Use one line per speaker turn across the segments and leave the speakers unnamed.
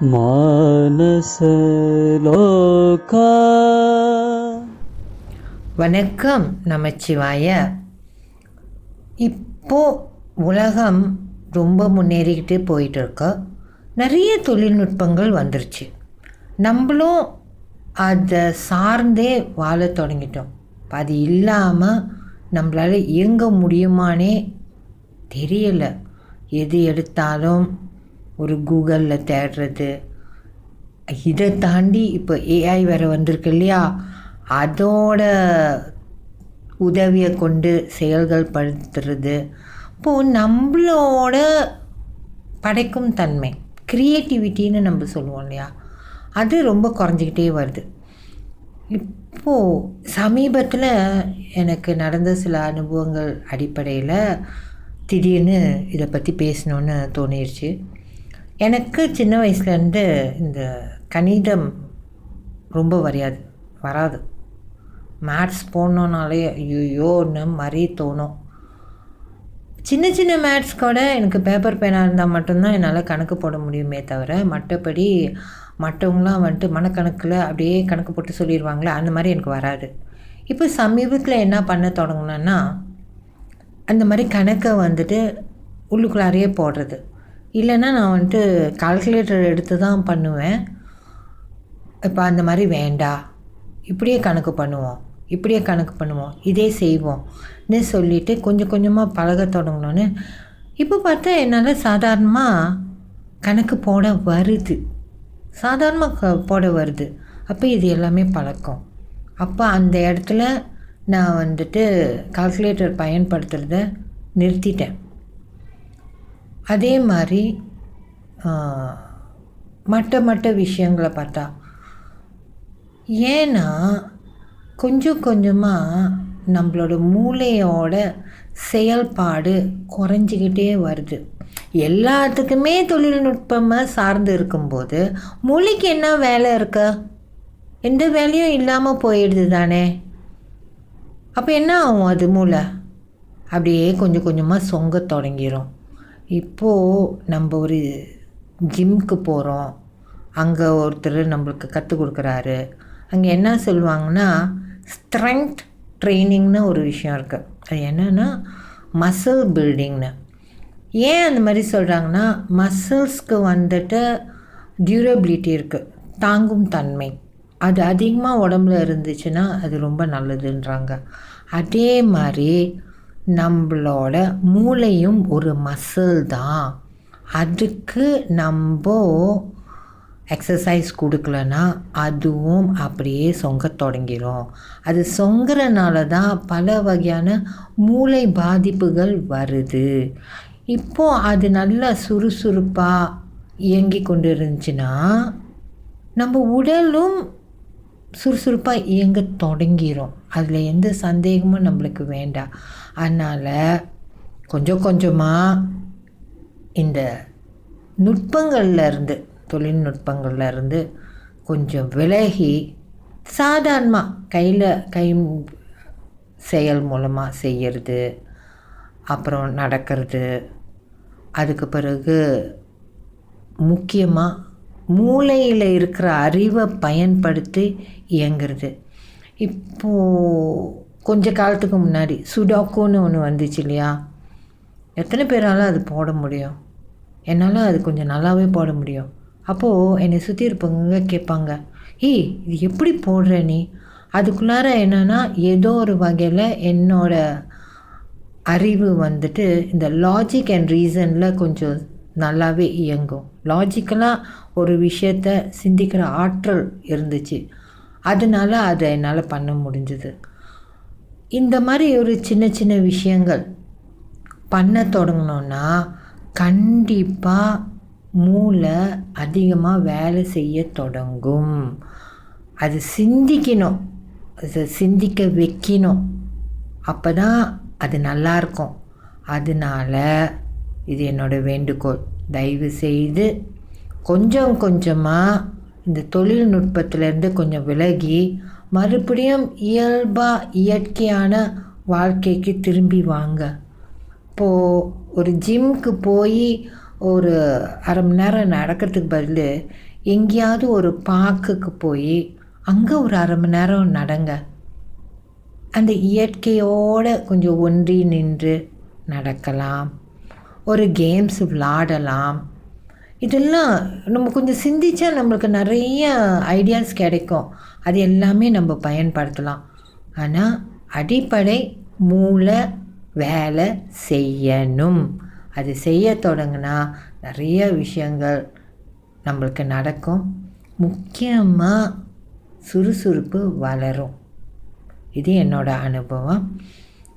மானசலோகா
வணக்கம் நமச்சிவாய. இப்போ உலகம் ரொம்ப முன்னேறிக்கிட்டு போயிட்டு இருக்கோ நிறைய தொழில்நுட்பங்கள் வந்துருச்சு. நம்மளும் அதை சார்ந்தே வாழ தொடங்கிட்டோம். அது இல்லாமல் நம்மளால் இயங்க முடியுமானே தெரியலை. எது எடுத்தாலும் ஒரு கூகுளில் தேடுறது. இதை தாண்டி இப்போ ஏஐ வேறு வந்திருக்கு இல்லையா? அதோட உதவியை கொண்டு செயல்கள் படுத்துறது. இப்போது நம்மளோட படைக்கும் தன்மை க்ரியேட்டிவிட்டின்னு நம்ம சொல்லுவோம் இல்லையா? அது ரொம்ப குறைஞ்சிக்கிட்டே வருது. இப்போது சமீபத்தில் எனக்கு நடந்த சில அனுபவங்கள் அடிப்படையில் திடீர்னு இதை பற்றி பேசணுன்னு தோணிருச்சு. எனக்கு சின்ன வயசுலேருந்து இந்த கணிதம் ரொம்ப வரையாது வராது. மேத்ஸ் போடணுன்னாலே ஐயோன்னு மாதிரி தோணும். சின்ன சின்ன மேத்ஸ் கூட எனக்கு பேப்பர் பேனாக இருந்தால் மட்டும்தான் என்னால் கணக்கு போட முடியுமே தவிர மற்றபடி மற்றவங்களாம் வந்துட்டு மனக்கணக்கில் அப்படியே கணக்கு போட்டு சொல்லிடுவாங்களே அந்த மாதிரி எனக்கு வராது. இப்போ சமீபத்தில் என்ன பண்ண தொடங்கினேன்னா அந்த மாதிரி கணக்கை வந்துட்டு உள்ளுக்குள்ளாரையே போடுறது. இல்லைன்னா நான் வந்துட்டு கால்குலேட்டர் எடுத்து தான் பண்ணுவேன். இப்போ அந்த மாதிரி வேண்டாம் இப்படியே கணக்கு பண்ணுவோம். இப்படியே கணக்கு பண்ணுவோம். இதே செய்வோம்னு சொல்லிவிட்டு கொஞ்சம் கொஞ்சமாக பழக தொடங்கணுன்னு இப்போ பார்த்தா என்னால் சாதாரணமாக கணக்கு போட வருது. சாதாரணமாக போட வருது. அப்போ இது எல்லாமே பழக்கம். அப்போ அந்த இடத்துல நான் வந்துட்டு கால்குலேட்டர் பயன்படுத்துகிறத நிறுத்திட்டேன். அதே மாதிரி மற்ற மற்ற விஷயங்களை பார்த்தா ஏன்னா கொஞ்சம் கொஞ்சமாக நம்மளோட மூளையோட செயல்பாடு குறைஞ்சிக்கிட்டே வருது. எல்லாத்துக்குமே தொழில்நுட்பமாக சார்ந்து இருக்கும்போது மூளைக்கு என்ன வேலை இருக்க? எந்த வேலையும் இல்லாமல் போயிடுது தானே? அப்போ என்ன ஆகும் அது மூளை? அப்படியே கொஞ்சம் கொஞ்சமாக சொங்க தொடங்கிரும். இப்போது நம்ம ஒரு ஜிம்க்கு போகிறோம் அங்கே ஒருத்தர் நம்மளுக்கு கற்றுக் கொடுக்குறாரு. அங்கே என்ன சொல்லுவாங்கன்னா ஸ்ட்ரென்த் ட்ரைனிங்னு ஒரு விஷயம் இருக்குது அது என்னென்னா மசில் பில்டிங்னு ஏன் அந்த மாதிரி சொல்கிறாங்கன்னா மசில்ஸ்க்கு வந்துட்டு டியூரபிலிட்டி இருக்குது தாங்கும் தன்மை. அது அதிகமாக உடம்புல இருந்துச்சுன்னா அது ரொம்ப நல்லதுன்றாங்க. அதே மாதிரி நம்மளோட மூளையும் ஒரு மசில் தான். அதுக்கு நம்ம எக்ஸசைஸ் கொடுக்கலனா அதுவும் அப்படியே சொங்க தொடங்கிரும். அது சொங்குறனால தான் பல வகையான மூளை பாதிப்புகள் வருது. இப்போ அது நல்லா சுறுசுறுப்பாக இயங்கி கொண்டு இருந்துச்சுன்னா நம்ம உடலும் சுறுசுறுப்பாக இயங்க தொடங்கிரும். அதில் எந்த சந்தேகமும் நம்மளுக்கு வேண்டாம். அதனால் கொஞ்சம் கொஞ்சமாக இந்த நுட்பங்கள்லேருந்து தொழில்நுட்பங்கள்லேருந்து இருந்து கொஞ்சம் விலகி சாதாரணமாக கையில் கை செயல் மூலமாக செய்கிறது அப்புறம் நடக்கிறது அதுக்கு பிறகு முக்கியமாக மூளையில் இருக்கிற அறிவை பயன்படுத்தி இயங்குறது. இப்போது கொஞ்ச காலத்துக்கு முன்னாடி சுடாக்கோன்னு ஒன்று வந்துச்சு இல்லையா? எத்தனை பேரால் அது போட முடியும்? என்னால் அது கொஞ்சம் நல்லாவே போட முடியும். அப்போது என்னை சுற்றி இருப்பவங்க கேட்பாங்க ஏய் இது எப்படி போடுற நீ? அதுக்குள்ளார என்னென்னா ஏதோ ஒரு வகையில் என்னோட அறிவு வந்துட்டு இந்த லாஜிக் அண்ட் ரீசனில் கொஞ்சம் நல்லாவே இயங்கும். லாஜிக்கலாக ஒரு விஷயத்த சிந்திக்கிற ஆற்றல் இருந்துச்சு. அதனால அதை என்னால் பண்ண முடிஞ்சுது. இந்த மாதிரி ஒரு சின்ன சின்ன விஷயங்கள் பண்ண தொடங்கினோன்னா கண்டிப்பாக மூளை அதிகமாக வேலை செய்ய தொடங்கும். அது சிந்திக்கணும். அதை சிந்திக்க வைக்கணும். அப்போ தான் அது நல்லாயிருக்கும் அதனால் அதனால இது என்னோடய வேண்டுகோள். தயவு செய்து கொஞ்சம் கொஞ்சமாக இந்த தொழில்நுட்பத்திலேருந்து கொஞ்சம் விலகி மறுபடியும் இயல்பாக இயற்கையான வாழ்க்கைக்கு திரும்பி வாங்க. இப்போது ஒரு ஜிம்க்கு போய் ஒரு அரை மணி நேரம் நடக்கிறதுக்கு பதில் எங்கேயாவது ஒரு பார்க்குக்கு போய் அங்கே ஒரு அரை மணி நேரம் நடங்க. அந்த இயற்கையோட கொஞ்சம் ஒன்றி நின்று நடக்கலாம். ஒரு கேம்ஸ் விளாடலாம். இதெல்லாம் நம்ம கொஞ்சம் சிந்திச்சா நம்மளுக்கு நிறைய ஐடியாஸ் கிடைக்கும். அது எல்லாமே நம்ம பயன்படுத்தலாம். ஆனால் அடிப்படை மூளை வேலை செய்யணும். அது செய்ய தொடங்கினா நிறைய விஷயங்கள் நம்மளுக்கு நடக்கும். முக்கியமாக சுறுசுறுப்பு வளரும். இது என்னோடய அனுபவம்.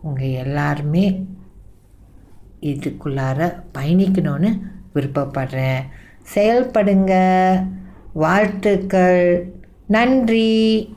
உங்கள் எல்லாருமே இதுக்குள்ளார பயணிக்கணும்னு விருப்பப்படுறேன். செயல்படுங்க. வாழ்த்துக்கள். நன்றி.